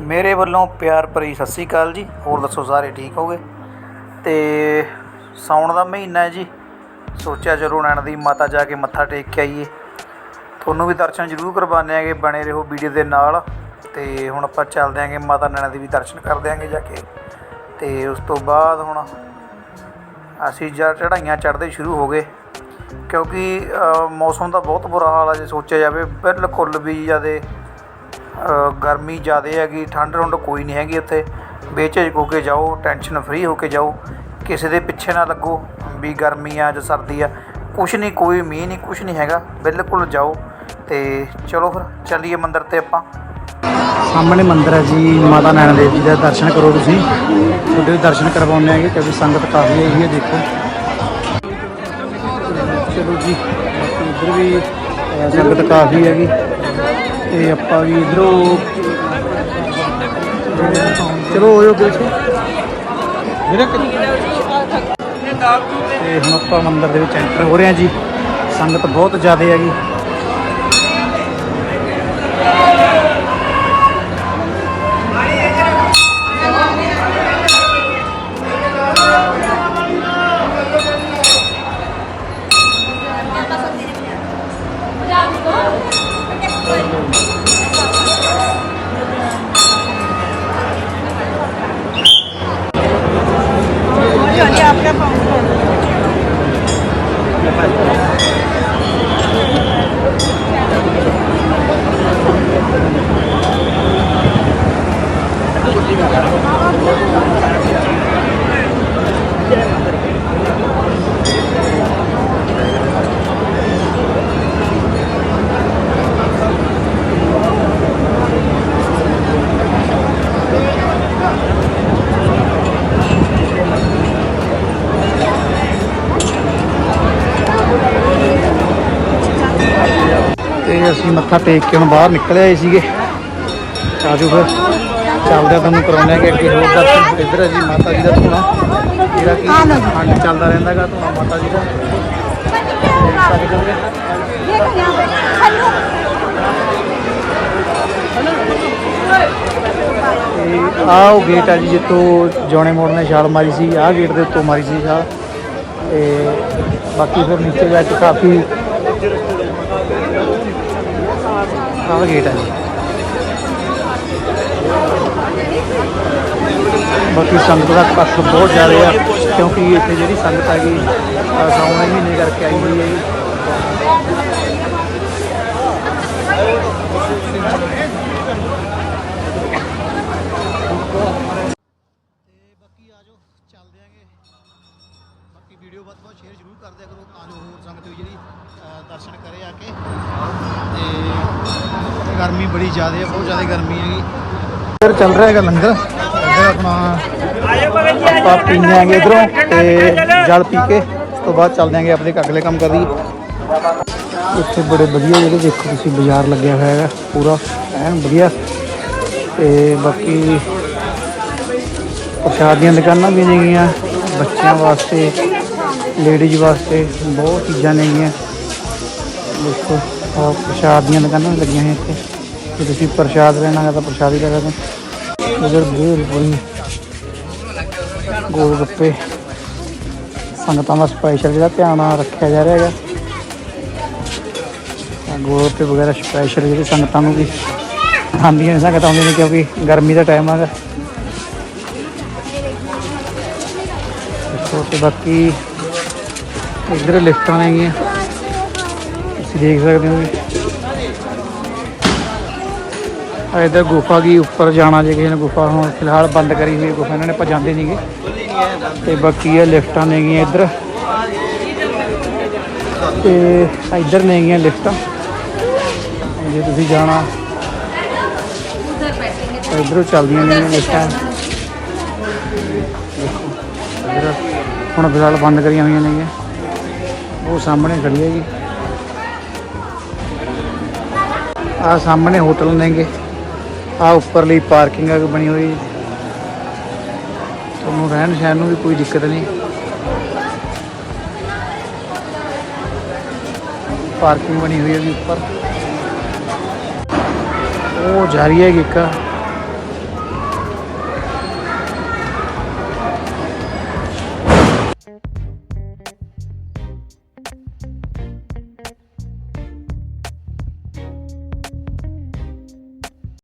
ਮੇਰੇ ਵੱਲੋਂ ਪਿਆਰ ਭਰੀ ਸਤਿ ਸ਼੍ਰੀ ਅਕਾਲ ਜੀ। ਹੋਰ ਦੱਸੋ, ਸਾਰੇ ਠੀਕ ਹੋਗੇ? ਤੇ ਸਾਉਣ ਦਾ ਮਹੀਨਾ ਹੈ ਜੀ। ਸੋਚਿਆ ਚਲੋ ਨੈਣ ਦੀ ਮਾਤਾ ਜਾ ਕੇ ਮੱਥਾ ਟੇਕ ਕੇ ਆਈਏ। ਤੁਹਾਨੂੰ ਵੀ ਦਰਸ਼ਨ ਜ਼ਰੂਰ ਕਰਵਾਉਂਦੇ ਆਂਗੇ, ਬਣੇ ਰਹੋ ਵੀਡੀਓ ਦੇ ਨਾਲ। ਤੇ ਹੁਣ ਆਪਾਂ ਚੱਲਦੇ ਆਂਗੇ, ਮਾਤਾ ਨੈਣਾ ਦੇ ਵੀ ਦਰਸ਼ਨ ਕਰ ਦਿਆਂਗੇ ਜਾ ਕੇ। ਤੇ ਉਸ ਤੋਂ ਬਾਅਦ ਹੁਣ ਅਸੀਂ ਜਾ ਚੜਾਈਆਂ ਚੜ੍ਹਦੇ ਸ਼ੁਰੂ ਹੋ ਗਏ। ਕਿਉਂਕਿ ਮੌਸਮ ਦਾ ਬਹੁਤ ਬੁਰਾ ਹਾਲ ਆ ਜੇ ਸੋਚਿਆ ਜਾਵੇ। ਬਿਲਕੁਲ ਵੀ ਜ਼ਿਆਦੇ ਗਰਮੀ ਜ਼ਿਆਦਾ ਹੈਗੀ, ਠੰਡ ਠੰਡ ਕੋਈ ਨਹੀਂ ਹੈਗੀ ਉੱਥੇ ਬੇਝਿਜਕ ਹੋ ਕੇ ਜਾਓ ਟੈਨਸ਼ਨ ਫਰੀ ਹੋ ਕੇ ਜਾਓ। ਕਿਸੇ ਦੇ ਪਿੱਛੇ ਨਾ ਲੱਗੋ ਵੀ ਗਰਮੀ ਆ ਜਾਂ ਸਰਦੀ ਆ। ਕੁਛ ਨਹੀਂ, ਕੋਈ ਮੀਂਹ ਨਹੀਂ, ਕੁਛ ਨਹੀਂ ਹੈਗਾ। ਬਿਲਕੁਲ ਜਾਓ ਤੇ ਚਲੋ ਫਿਰ, ਚੱਲੀਏ ਮੰਦਿਰ ਤੇ ਆਪਾਂ। ਸਾਹਮਣੇ ਮੰਦਿਰ ਹੈ ਜੀ, ਮਾਤਾ ਨੈਣਾ ਦੇਵੀ ਜੀ ਦਾ ਦਰਸ਼ਨ ਕਰੋ ਤੁਸੀਂ। ਤੁਹਾਡੇ ਵੀ ਦਰਸ਼ਨ ਕਰਵਾਉਂਦੇ ਆਂਗੇ ਕਿਉਂਕਿ ਸੰਗਤ ਕਾਫੀ ਹੈਗੀ ਹੈ, ਦੇਖੋ। ਚਲੋ ਜੀ ਬਾਕੀ ਇੱਧਰ ਵੀ ਸੰਗਤ ਕਾਫੀ ਹੈਗੀ। ਤੇ ਆਪਾਂ ਵੀ ਇਧਰੋਂ ਚਲੋ ਹੋਇਓ ਦੇਖੋ ਵੀਰੇ ਤੇ ਹੁਣ ਆਪਾਂ ਮੰਦਿਰ ਦੇ ਵਿੱਚ ਐਂਟਰ ਹੋ ਰਹੇ ਹਾਂ ਜੀ। ਸੰਗਤ ਬਹੁਤ ਜ਼ਿਆਦਾ ਹੈਗੀ। ਤੇ ਅਸੀਂ ਮੱਥਾ ਟੇਕ ਕੇ ਹੁਣ ਬਾਹਰ ਨਿਕਲ ਆਏ ਸੀਗੇ। ਆਜੋ ਫਿਰ ਚੱਲਦੇ ਆ ਤੁਹਾਨੂੰ ਕਰਾਉਂਦੇ ਆ ਕਿ ਅੱਗੇ ਹੋਰ ਦਰਸ਼ਨ। ਇੱਧਰ ਹੈ ਜੀ ਮਾਤਾ ਜੀ ਦਾ ਧੂਣਾ। ਜਿਹੜਾ ਕਿ ਹਾਂਜੀ। ਚੱਲਦਾ ਰਹਿੰਦਾਗਾ ਧੂਣਾ ਮਾਤਾ ਜੀ ਦਾ। ਆਹ ਉਹ ਗੇਟ ਆ ਜੀ ਜਿੱਥੋਂ ਜੋਣੇ ਮੋੜ ਨੇ ਛਾਲ ਮਾਰੀ ਸੀ। ਆਹ ਗੇਟ ਦੇ ਉੱਤੋਂ ਮਾਰੀ ਸੀ ਛਾਲ ਤੇ ਬਾਕੀ ਫਿਰ ਨੀਚੇ ਜਾ ਕੇ ਕਾਫੀ ਆਹ ਗੇਟ ਹੈ ਜੀ। ਬਾਕੀ ਸੰਗਤ ਦਾ ਕੱਸ ਬਹੁਤ ਜ਼ਿਆਦਾ ਆ, ਕਿਉਂਕਿ ਇੱਥੇ ਜਿਹੜੀ ਸੰਗਤ ਹੈਗੀ, ਅਹ ਸਾਉਣ ਮਹੀਨੇ ਕਰਕੇ ਆਈ ਹੋਈ ਹੈ ਜੀ ਤੇ ਬਾਕੀ ਆਜੋ ਚੱਲਦੇ ਆਂਗੇ ਬਾਕੀ ਵੀਡੀਓ ਸ਼ੇਅਰ ਜ਼ਰੂਰ ਕਰ ਦਿਆ ਕਰੋ ਤਾਂ ਜੋ ਹੋਰ ਸੰਗਤ ਵੀ ਜਿਹੜੀ ਦਰਸ਼ਨ ਕਰੇ ਆ ਕੇ। ਤੇ ਗਰਮੀ ਬੜੀ ਜ਼ਿਆਦਾ ਹੈ ਬਹੁਤ ਜ਼ਿਆਦਾ ਗਰਮੀ ਹੈਗੀ। ਇੱਧਰ ਚੱਲ ਰਿਹਾ ਹੈਗਾ, ਲੰਗਰ। ਇੱਧਰ ਆਪਣਾ ਆਪਾਂ ਪੀਂਦੇ ਆਂਗੇ ਇਧਰੋਂ ਤੇ ਜਲ ਪੀ ਕੇ, ਉਸ ਤੋਂ ਬਾਅਦ ਚੱਲਦੇ ਆਂਗੇ ਆਪਣੇ ਅਗਲੇ ਕੰਮ ਕਰੀ ਇੱਥੇ ਬੜੇ ਵਧੀਆ ਜਿਹੜੇ ਦੇਖੋ ਤੁਸੀਂ, ਬਾਜ਼ਾਰ ਲੱਗਿਆ ਹੋਇਆ ਹੈਗਾ, ਪੂਰਾ, ਐਨ ਵਧੀਆ। ਤੇ ਬਾਕੀ ਪ੍ਰਸ਼ਾਦ ਦੀਆਂ ਦੁਕਾਨਾਂ ਵੀ ਨੇਗੀਆਂ ਬੱਚਿਆਂ ਵਾਸਤੇ। ਲੇਡੀਜ਼ ਵਾਸਤੇ ਬਹੁਤ ਚੀਜ਼ਾਂ ਨੇਗੀਆਂ ਦੇਖੋ, ਆਹ ਪ੍ਰਸ਼ਾਦ ਦੀਆਂ ਦੁਕਾਨਾਂ ਲੱਗੀਆਂ ਹੋਈਆਂ ਇੱਥੇ। ਜੇ ਤੁਸੀਂ ਪ੍ਰਸ਼ਾਦ ਲੈਣਾ ਹੈ ਤਾਂ ਪ੍ਰਸ਼ਾਦ ਹੀ ਲੈ ਸਕਦੇ ਹੋ। ਉਧਰ ਬੇਲ ਗੋਲ ਗੱਪੇ। ਸੰਗਤਾਂ ਦਾ ਸਪੈਸ਼ਲ ਜਿਹੜਾ ਧਿਆਨ ਰੱਖਿਆ ਜਾ ਰਿਹਾ ਹੈਗਾ। ਗੋਲ ਗੱਪੇ ਵਗੈਰਾ ਸਪੈਸ਼ਲ ਜਿਹੜੇ ਸੰਗਤਾਂ ਨੂੰ ਵੀ ਖਾਂਦੀਆਂ ਨੇ, ਸੰਗਤਾਂ ਆਉਂਦੀਆਂ ਨੇ ਕਿਉਂਕਿ ਗਰਮੀ ਦਾ ਟਾਈਮ ਹੈਗਾ। ਦੇਖੋ ਤੇ ਬਾਕੀ ਇੱਧਰ ਲਿਫਟਾਂ ਨੇਗੀਆਂ ਤੁਸੀਂ ਦੇਖ ਸਕਦੇ ਹੋ ਆ ਇੱਧਰ ਗੁਫਾ ਕੀ ਉੱਪਰ ਜਾਣਾ ਜੇ ਕਿਸੇ ਨੇ ਗੁਫਾ ਹੁਣ ਫਿਲਹਾਲ ਬੰਦ ਕਰੀ ਹੋਈ ਗੁਫਾ, ਇਹਨਾਂ ਨੇ ਆਪਾਂ ਜਾਂਦੇ ਨਹੀਂਗੇ ਤੇ ਬਾਕੀ ਇਹ ਲਿਫਟਾਂ ਨੇਗੀਆਂ ਇੱਧਰ। ਤੇ ਇੱਧਰ ਨੇਗੀਆਂ ਲਿਫਟਾਂ। ਜੇ ਤੁਸੀਂ ਜਾਣਾ ਇੱਧਰੋਂ ਚੱਲਦੀਆਂ ਨੇ ਲਿਫਟਾਂ। ਹੁਣ ਫਿਲਹਾਲ ਬੰਦ ਕਰੀਆਂ ਹੋਈਆਂ ਨੇਗੀਆਂ ਉਹ ਸਾਹਮਣੇ ਖੜੀ ਹੈ ਜੀ। ਆ ਸਾਹਮਣੇ ਹੋਟਲ ਨੇਗੇ। ਆ ਉੱਪਰਲੀ ਪਾਰਕਿੰਗ ਆ ਬਣੀ ਹੋਈ। ਤੁਹਾਨੂੰ ਰਹਿਣ ਸਹਿਣ ਨੂੰ ਵੀ ਕੋਈ ਦਿੱਕਤ ਨਹੀਂ। ਪਾਰਕਿੰਗ ਬਣੀ ਹੋਈ ਹੈ ਵੀ ਉੱਪਰ। ਉਹ ਜਾ ਰਹੀ ਹੈ ਕਿੱਕਾ